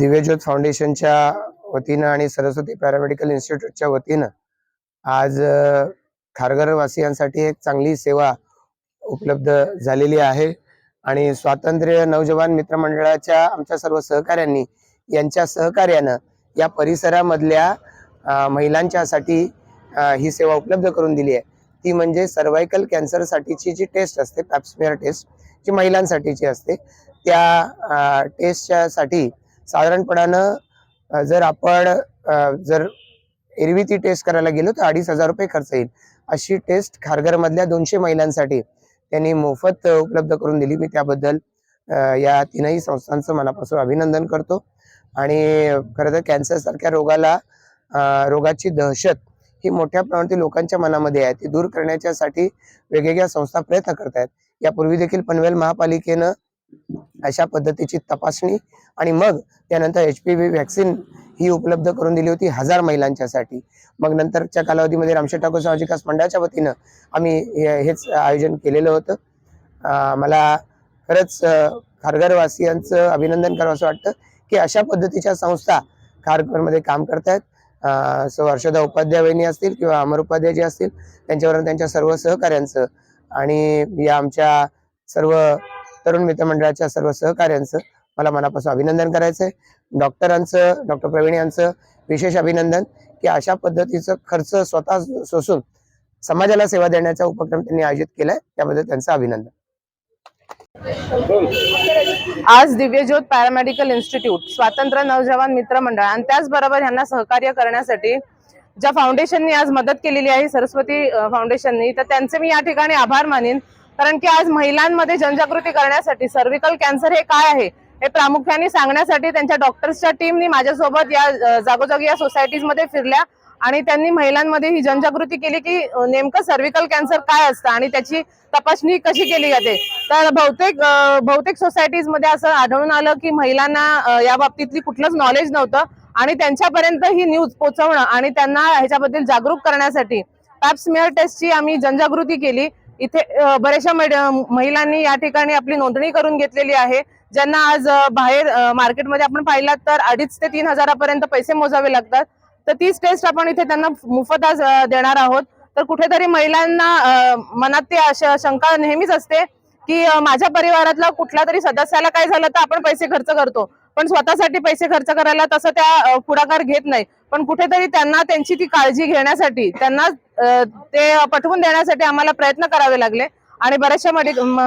दिव्यज्योत फाउंडेशनच्या वतीनं आणि सरस्वती पॅरामेडिकल इन्स्टिट्यूटच्या वतीनं आज खारघरवासियांसाठी एक चांगली सेवा उपलब्ध झालेली आहे. आणि स्वातंत्र्य नवजवान मित्रमंडळाच्या आमच्या सर्व सहकाऱ्यांनी यांच्या सहकार्यानं या परिसरामधल्या महिलांच्यासाठी ही सेवा उपलब्ध करून दिली आहे. ती म्हणजे सर्वायकल कॅन्सरसाठीची जी टेस्ट असते पॅप्समियर टेस्ट जी महिलांसाठीची असते त्या टेस्टच्यासाठी साधारणपणानं जर आपण जर एरवी ती टेस्ट करायला गेलो तर अडीच हजार रुपये खर्च येईल. अशी टेस्ट खारघरमधल्या दोनशे महिलांसाठी त्यांनी मोफत उपलब्ध करून दिली. मी त्याबद्दल या तीनही संस्थांचं मनापासून अभिनंदन करतो. आणि खरं तर कॅन्सरसारख्या रोगाला रोगाची दहशत ही मोठ्या प्रमाणातील लोकांच्या मनामध्ये आहे. ती दूर करण्याच्यासाठी वेगवेगळ्या संस्था प्रयत्न करत आहेत यापूर्वी देखील पनवेल महापालिकेनं अशा पद्धतीची तपासणी आणि मग त्यानंतर एच पी व्ही व्हॅक्सिन ही उपलब्ध करून दिली होती हजार महिलांच्यासाठी. मग नंतरच्या कालावधीमध्ये रामशेठ ठाकूर सामाजिक विकास मंडळाच्या वतीनं आम्ही हेच आयोजन केलेलं होतं. मला खरंच खारघरवासियांचं अभिनंदन करावं असं वाटतं की अशा पद्धतीच्या संस्था खारघरमध्ये काम करतायत. सो हर्षदा उपाध्याय वहिनी असतील किंवा अमर उपाध्याय जे असतील त्यांच्यावर त्यांच्या सर्व सहकाऱ्यांचं आणि या आमच्या सर्व तरुण मित्रमंडळाच्या सर्व सहकार्यांचं मला मनापासून अभिनंदन करायचंय. डॉक्टरांचं डॉक्टर प्रवीण यांचं विशेष अभिनंदन की अशा पद्धतीचं खर्च स्वतः सोसून समाजाला सेवा देण्याचा उपक्रम त्यांनी आयोजित केलाय त्याबद्दल त्यांचं अभिनंदन. आज दिव्यज्योत पॅरामेडिकल इन्स्टिट्यूट स्वातंत्र्य नवजवान मित्र मंडळ आणि त्याचबरोबर यांना सहकार्य करण्यासाठी ज्या फाउंडेशननी आज मदत केलेली आहे सरस्वती फाउंडेशननी तर त्यांचे मी या ठिकाणी आभार मानेन. कारण की आज महिलांमध्ये जनजागृती करण्यासाठी सर्व्हिकल कॅन्सर हे काय आहे हे प्रामुख्याने सांगण्यासाठी त्यांच्या डॉक्टर्सच्या टीमनी माझ्यासोबत या जागोजागी या सोसायटीजमध्ये फिरल्या आणि त्यांनी महिलांमध्ये ही जनजागृती केली की नेमकं सर्व्हिकल कॅन्सर काय असतं आणि त्याची तपासणी कशी केली जाते. तर बहुतेक बहुतेक सोसायटीजमध्ये असं आढळून आलं की महिलांना या बाबतीतली कुठलंच नॉलेज नव्हतं आणि त्यांच्यापर्यंत ही न्यूज पोहोचवणं आणि त्यांना ह्याच्याबद्दल जागरूक करण्यासाठी पॅप्समियर टेस्टची आम्ही जनजागृती केली. इथे बऱ्याचशा महिलांनी या ठिकाणी आपली नोंदणी करून घेतलेली आहे. ज्यांना आज बाहेर मार्केटमध्ये आपण पाहिलात तर अडीच ते तीन हजारापर्यंत पैसे मोजावे लागतात. तर तीच टेस्ट आपण इथे त्यांना मोफत आज देणार आहोत. तर कुठेतरी महिलांना मनात ते शंका नेहमीच असते की माझ्या परिवारातला कुठला तरी सदस्याला काय झालं तर आपण पैसे खर्च करतो. पण स्वतःसाठी पैसे खर्च करायला तसं त्या पुढाकार घेत नाही. पण कुठेतरी त्यांना त्यांची ती काळजी घेण्यासाठी त्यांना ते पटवून देण्यासाठी आम्हाला प्रयत्न करावे लागले. आणि बऱ्याचशा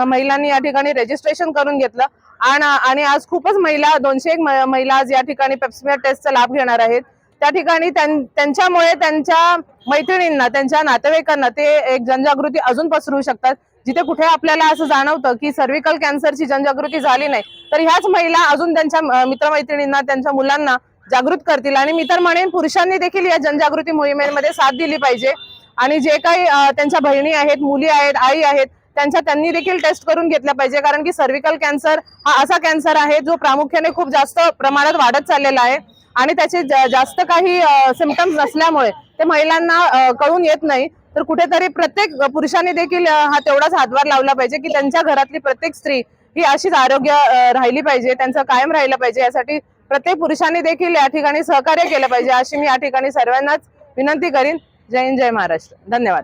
महिलांनी या ठिकाणी रजिस्ट्रेशन करून घेतलं. आणि आणि आज खूपच महिला दोनशे एक महिला आज या ठिकाणी पेप्समियर टेस्टचा लाभ घेणार आहेत. त्या ठिकाणी त्यांच्यामुळे त्यांच्या मैत्रिणींना त्यांच्या नातेवाईकांना ते एक जनजागृती अजून पसरवू शकतात. जिथे कुठे आपल्याला असं जाणवतं की सर्व्हिकल कॅन्सरची जनजागृती झाली नाही तर ह्याच महिला अजून त्यांच्या मित्रमैत्रिणींना त्यांच्या मुलांना जागृत करतील. आणि मी तर म्हणेन पुरुषांनी देखील या जनजागृती मोहिमेमध्ये साथ दिली पाहिजे. आणि जे काही त्यांच्या बहिणी आहेत मुली आहेत आई आहेत त्यांच्या त्यांनी देखील टेस्ट करून घेतल्या पाहिजे. कारण की सर्व्हिकल कॅन्सर हा असा कॅन्सर आहे जो प्रामुख्याने खूप जास्त प्रमाणात वाढत चाललेला आहे. आणि त्याचे जास्त काही सिमटम्स नसल्यामुळे ते महिलांना कळून येत नाही. तर कुठेतरी प्रत्येक पुरुषांनी देखील हा तेवढाच हातभार लावला पाहिजे की त्यांच्या घरातली प्रत्येक स्त्री ही अशीच आरोग्य राहिली पाहिजे त्यांचं कायम राहिलं पाहिजे. यासाठी प्रत्येक पुरुषांनी देखील या ठिकाणी सहकार्य केलं पाहिजे अशी मी या ठिकाणी सर्वांनाच विनंती करीन. जय हिंद जय महाराष्ट्र. धन्यवाद.